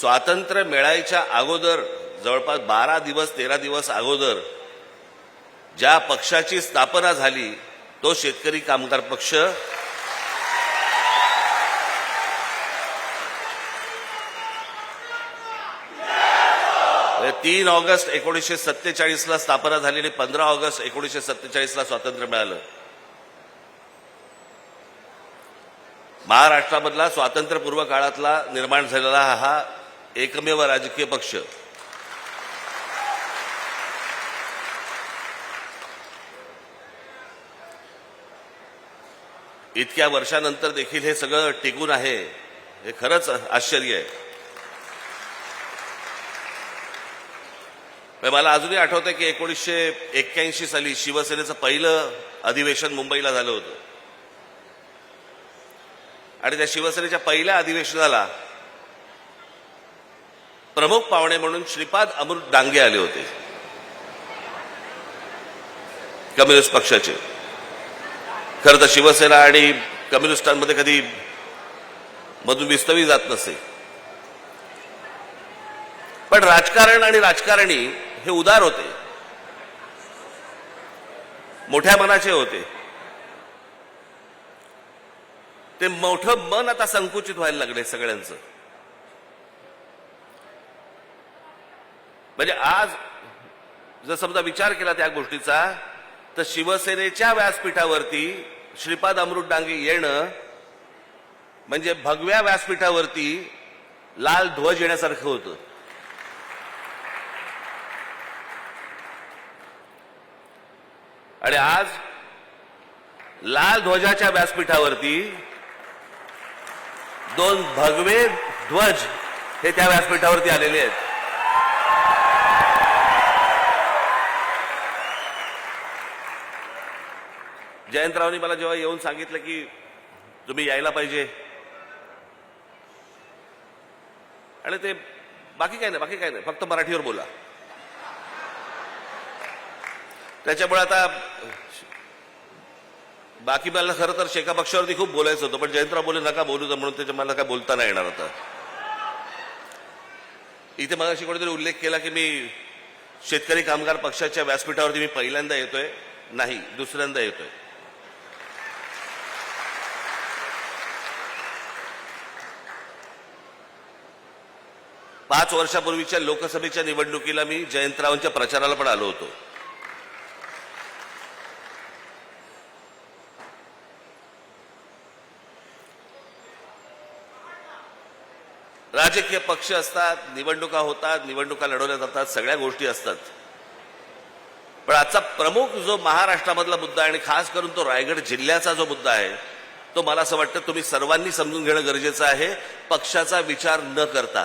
स्वातंत्र्य मिळायच्या अगोदर जवळपास बारा दिवस तेरा दिवस अगोदर ज्या पक्षाची स्थापना झाली तो शेतकरी कामगार पक्ष. तीन ऑगस्ट एकोणीसशे सत्तेचाळीसला स्थापना झाली आणि पंधरा ऑगस्ट एकोणीसशे सत्तेचाळीसला स्वातंत्र्य मिळालं. महाराष्ट्रामधला स्वातंत्र्यपूर्व काळातला निर्माण झालेला हा एकमेव राजकीय पक्ष. इतक्या वर्षानंतर देखील हे सगळं टिकून आहे हे खरंच आश्चर्य आहे. मला अजूनही आठवतंय की एकोणीसशे एक्क्याऐंशी साली शिवसेनेचं पहिलं अधिवेशन मुंबईला झालं होतं. आणि त्या शिवसेनेच्या पहिल्या अधिवेशनाला प्रमुख पाहुणे म्हणून श्रीपाद अमृत डांगे आले होते. कम्युनिस्ट पक्षाचे. खरं तर शिवसेना आणि कम्युनिस्टांमध्ये कधी मधून विस्तवी जात नसे. पण राजकारण आणि राजकारणी हे उदार होते. मोठ्या मनाचे होते. ते मोठं मन आता संकुचित व्हायला लागले सगळ्यांचं. म्हणजे आज जर समजा विचार केला त्या गोष्टीचा तर शिवसेनेच्या व्यासपीठावरती श्रीपाद अमृत डांगे येणं म्हणजे भगव्या व्यासपीठावरती लाल ध्वज येण्यासारखं होतं. आणि आज लाल ध्वजाच्या व्यासपीठावरती दोन भगवे ध्वज हे त्या व्यासपीठावरती आलेले आहेत. जयंतरावनी मला जेव्हा येऊन सांगितलं की तुम्ही यायला पाहिजे. आणि ते बाकी काय नाही बाकी काय नाही फक्त मराठीवर बोला. त्याच्यामुळे आता बाकी मला खरं तर शेका पक्षावरती खूप बोलायचं होतं पण जयंतराव बोले नका बोलू तर म्हणून त्याच्या मला काय बोलता नाही येणार आता. इथे मगाशी कोणीतरी उल्लेख केला की मी शेतकरी कामगार पक्षाच्या व्यासपीठावरती मी पहिल्यांदा येतोय नाही दुसऱ्यांदा येतोय. पाच वर्षापूर्वीच्या लोकसभेच्या निवडणुकीला मी जयंतरावांच्या प्रचाराला पण आलो होतो. राजकीय पक्ष असतात निवडणुका होतात निवडणुका लढवल्या जातात सगळ्या गोष्टी असतात. पण आजचा प्रमुख जो महाराष्ट्रामधला मुद्दा आहे आणि खास करून तो रायगड जिल्ह्याचा जो मुद्दा आहे तो मला असं वाटतं तुम्ही सर्वांनी समजून घेणं गरजेचं आहे पक्षाचा विचार न करता.